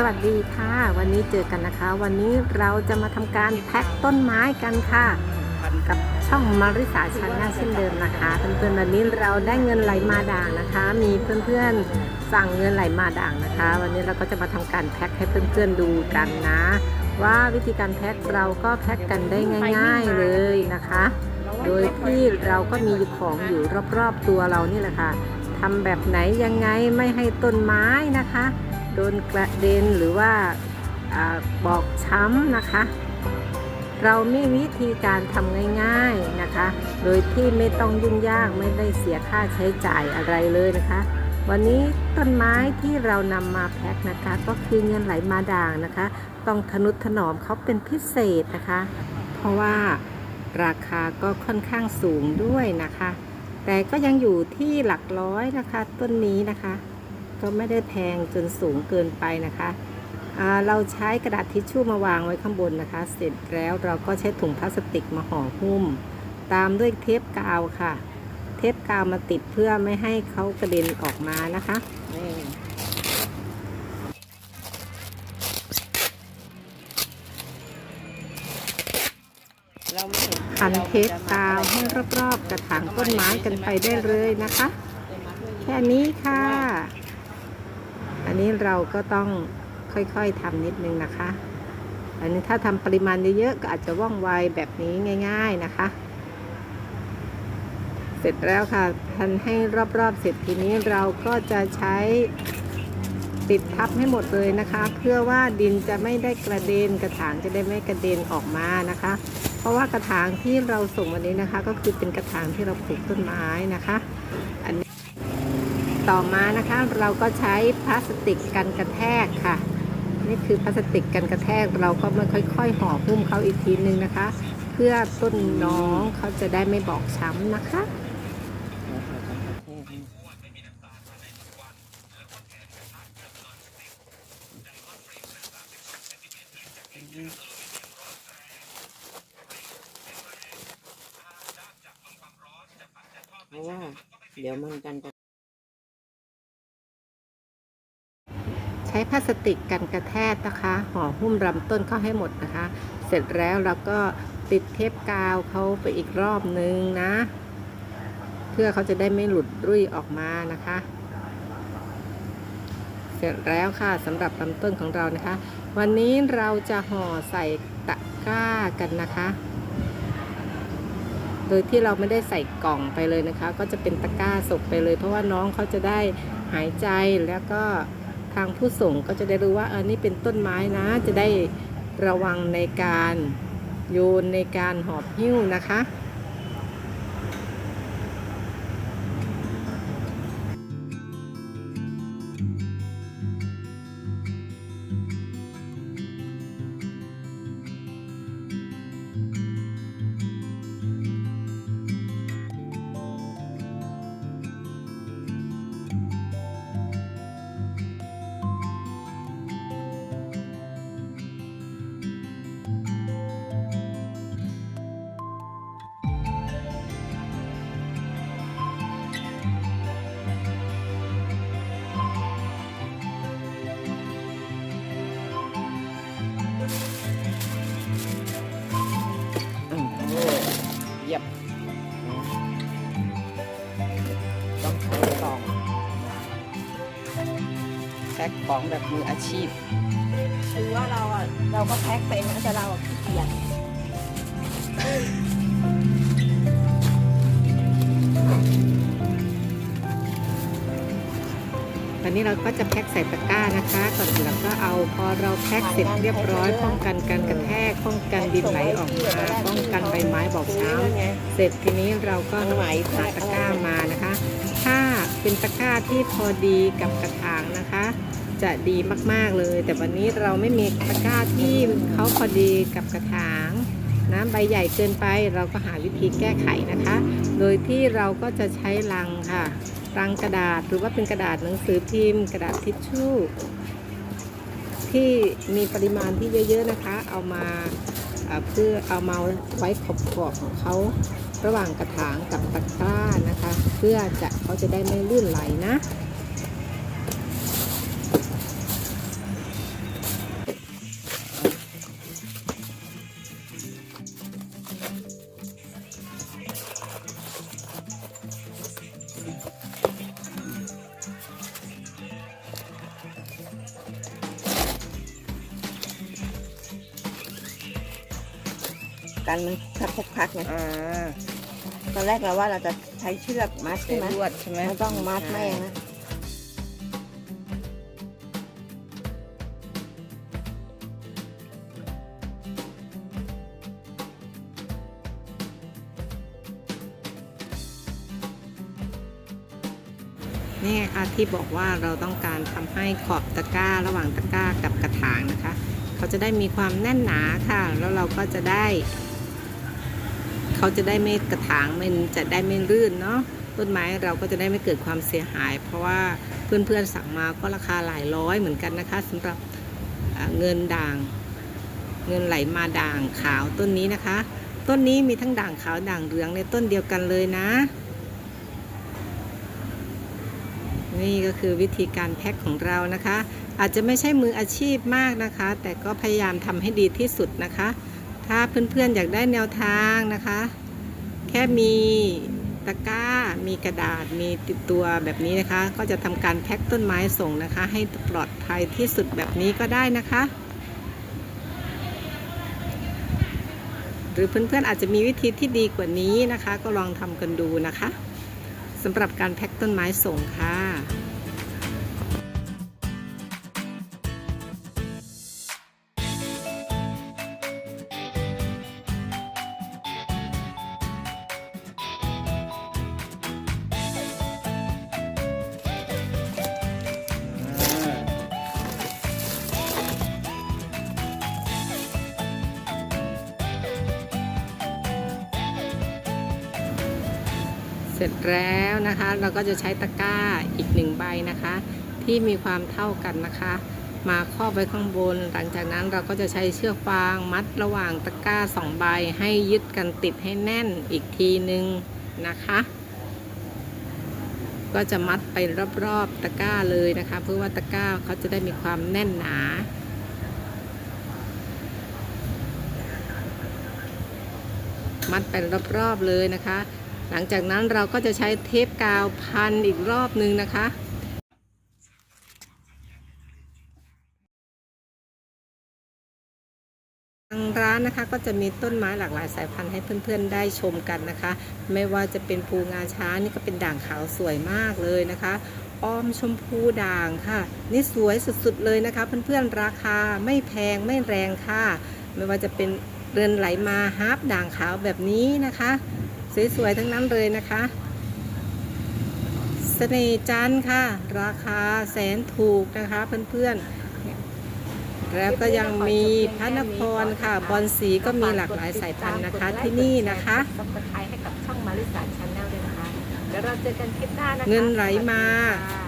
สวัสดีค่ะ วันนี้เจอกันนะคะ วันนี้เราจะมาทำการแพ็คต้นไม้กันค่ะ กับช่องมาริสาชันแนลเช่นเดิมนะคะเพื่อนๆวันนี้เราได้เงินไหลมาด่างนะคะ มีเพื่อนๆสั่งเงินไหลมาด่างนะคะ วันนี้เราก็จะมาทำการแพ็คให้เพื่อนๆดูกันนะ ว่าวิธีการแพ็คเราก็แพ็คกันได้ง่าย ๆเลยนะคะ โดยที่เราก็มีของอยู่รอบๆตัวเรานี่แหละค่ะทำแบบไหนยังไงไม่ให้ต้นไม้นะคะ โดนกระเด็นหรือว่าอบอกช้ำนะคะ เรามีวิธีการทำง่ายๆนะคะ โดยที่ไม่ต้องยุ่งยากไม่ได้เสียค่าใช้จ่ายอะไรเลยนะคะ วันนี้ต้นไม้ที่เรานำมาแพ็คนะคะ ก็คือเงินไหลมาด่างนะคะ ต้องทนุถนอมเขาเป็นพิเศษนะคะ เพราะว่าราคาก็ค่อนข้างสูงด้วยนะคะ แต่ก็ยังอยู่ที่หลักร้อยนะคะต้นนี้นะคะ ก็ไม่ได้แพงจนสูงเกินไปนะคะเราใช้กระดาษทิชชู่มาวางไว้ข้างบนนะคะ เสร็จแล้วเราก็ใช้ถุงพลาสติกมาห่อหุ้ม ตามด้วยเทปกาวค่ะ เทปกาวมาติดเพื่อไม่ให้เขากระเด็นออกมานะคะพันเทปกาวให้รอบๆกระถางต้นไม้กันไปได้เลยนะคะ แค่นี้ค่ะ นี้เราก็ต้องค่อยๆทำนิดนึงนะคะ อันนี้ถ้าทำปริมาณเยอะๆก็อาจจะว่องไวแบบนี้ง่าย ๆนะคะ เสร็จแล้วค่ะทันให้รอบๆเสร็จทีนี้เราก็จะใช้ติดทับให้หมดเลยนะคะ เพื่อว่าดินจะไม่ได้กระเด็นกระถางจะได้ไม่กระเด็นออกมานะคะ เพราะว่ากระถางที่เราส่งวันนี้นะคะ ก็คือเป็นกระถางที่เราปลูกต้นไม้นะคะ อันนี้ ต่อมานะคะ เราก็ใช้พลาสติกกันกระแทกค่ะ นี่คือพลาสติกกันกระแทกเราก็มาค่อยๆห่อหุ้มเขาอีกทีนึงนะคะ เพื่อต้นน้องเขาจะได้ไม่บอกช้ำนะคะเพราะว่าเดี๋ยวมันกันจะ ช้พลาสติกกันกระแทกนะคะห่อหุ้มลำต้นเข้าให้หมดนะคะ เสร็จแล้วเราก็ติดเทปกาวเขาไปอีกรอบนึงนะ เพื่อเขาจะได้ไม่หลุดรุ่ยออกมานะคะ เสร็จแล้วค่ะสำหรับลำต้นของเรานะคะ วันนี้เราจะห่อใส่ตะกร้ากันนะคะ โดยที่เราไม่ได้ใส่กล่องไปเลยนะคะ ก็จะเป็นตะกร้าส่งไปเลย เพราะว่าน้องเขาจะได้หายใจแล้วก็ ทางผู้ส่งก็จะได้รู้ว่าเออนี่เป็นต้นไม้นะ จะได้ระวังในการโยนในการหอบหิ้วนะคะ เยี่ยมต้องใช้กล่องแพ็คของแบบมืออาชีพ คือว่าเราอะเราก็แพ็คเป็นนะแต่เราขี้เกียจ อนนี้เราก็จะแพ็คใส่ตะกร้านะคะก่อนอื่นเราก็เอาพอเราแพ็คเสร็จเรียบร้อยป้องกันการกระแทกป้องกันดินไหลออกมาป้องกันใบไม้บอกช้ำเสร็จทีนี้เราก็หาตะกร้ามานะคะ ถ้าเป็นตะกร้าที่พอดีกับกระถางนะคะ จะดีมากๆเลย แต่วันนี้เราไม่มีตะกร้าที่เขาพอดีกับกระถางนะใบใหญ่เกินไปเราก็หาวิธีแก้ไขนะคะ โดยที่เราก็จะใช้ลังค่ะ รังกระดาษหรือว่าเป็นกระดาษหนังสือพิมพ์ กระดาษทิชชู่ ที่มีปริมาณที่เยอะๆนะคะ เอามาเอ่อเพื่อเอามาไว้ขอบๆของเขาระหว่างกระถางกับตะกร้านะคะ เพื่อจะเขาจะได้ไม่ลื่นไหลนะ กันมันพักๆๆไงอ่าตอนแรกเราว่าเราจะใช้เชือกมัดใช่ไหมลวไม่ต้องมัดแม่นะ นี่ไงคะที่บอกว่าเราต้องการทำให้ขอบตะกร้าระหว่างตะกร้ากับกระถางนะคะ เขาจะได้มีความแน่นหนาค่ะ แล้วเราก็จะได้ เขาจะได้ไม่กระถางมันจะได้ไม่ลื่นเนาะต้นไม้เราก็จะได้ไม่เกิดความเสียหาย เพราะว่าเพื่อนๆสั่งมาก็ราคาหลายร้อยเหมือนกันนะคะสำหรับเงินด่าง เงินไหลมาด่างขาวต้นนี้นะคะ ต้นนี้มีทั้งด่างขาวด่างเหลืองในต้นเดียวกันเลยนะ นี่ก็คือวิธีการแพ็คของเรานะคะ อาจจะไม่ใช่มืออาชีพมากนะคะ แต่ก็พยายามทำให้ดีที่สุดนะคะ ถ้าเพื่อนๆอยากได้แนวทางนะคะ แค่มีตะกร้า มีกระดาษ มีติดตัวแบบนี้นะคะ ก็จะทำการแพ็คต้นไม้ส่งนะคะ ให้ปลอดภัยที่สุดแบบนี้ก็ได้นะคะ หรือเพื่อนๆอาจจะมีวิธีที่ดีกว่านี้นะคะ ก็ลองทำกันดูนะคะ สำหรับการแพ็คต้นไม้ส่งค่ะ เสร็จแล้วนะคะ เราก็จะใช้ตะกร้าอีกหนึ่งใบนะคะ ที่มีความเท่ากันนะคะ มาครอบไว้ข้างบน หลังจากนั้นเราก็จะใช้เชือกฟางมัดระหว่างตะกร้าสองใบให้ยึดกันติดให้แน่นอีกทีหนึ่งนะคะ ก็จะมัดไปรอบๆตะกร้าเลยนะคะ เพื่อว่าตะกร้าเขาจะได้มีความแน่นหนามัดไปรอบๆเลยนะคะ หลังจากนั้นเราก็จะใช้เทปกาวพันอีกรอบนึงนะคะ ทางร้านนะคะก็จะมีต้นไม้หลากหลายสายพันธุ์ให้เพื่อนๆได้ชมกันนะคะ ไม่ว่าจะเป็นภูงาช้างนี่ก็เป็นด่างขาวสวยมากเลยนะคะอ้อมชมพูด่างค่ะ นี่สวยสุดๆเลยนะคะ เพื่อนๆราคาไม่แพงไม่แรงค่ะ ไม่ว่าจะเป็นเรือนไหลมาฮาร์ปด่างขาวแบบนี้นะคะ สวยๆทั้งนั้นเลยนะคะเสน่ห์จันทร์ค่ะ ราคาแสนถูกนะคะเพื่อนๆ แล้วก็ยังมีพระนครค่ะ บอลสีก็มีหลากหลายสายพันธุ์นะคะที่นี่นะคะซับสไครต์ให้กับช่องมาริสาชาแนลด้วยนะคะ เดี๋ยวเราเจอกันคลิปหน้านะคะ เงินไหลมาชม